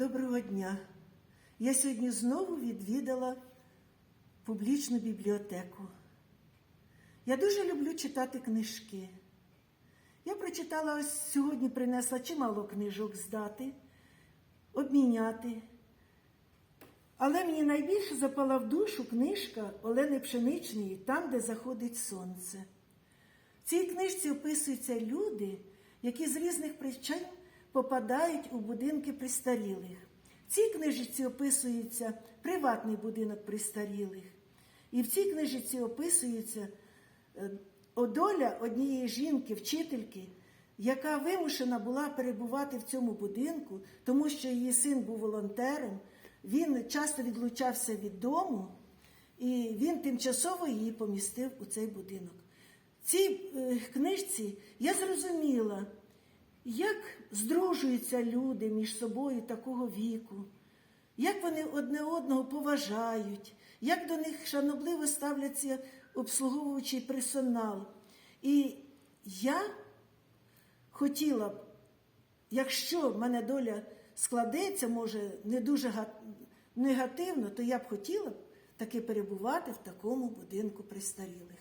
Доброго дня. Я сьогодні знову відвідала публічну бібліотеку. Я дуже люблю читати книжки. Я прочитала ось сьогодні принесла чимало книжок здати, обміняти. Але мені найбільше запала в душу книжка Олени Пшеничної Там, де заходить сонце. В цій книжці описуються люди, які з різних причин попадають у будинки престарілих. В цій книжці описується приватний будинок престарілих. І в цій книжці описується е, доля однієї жінки, вчительки, яка вимушена була перебувати в цьому будинку, тому що її син був волонтером, він часто відлучався від дому, і він тимчасово її помістив у цей будинок. В цій е, книжці я зрозуміла, як здружуються люди між собою такого віку, як вони одне одного поважають, як до них шанобливо ставляться обслуговуючий персонал. І я хотіла б, якщо в мене доля складеться, може, не дуже негативно, то я б хотіла б таки перебувати в такому будинку престарілих.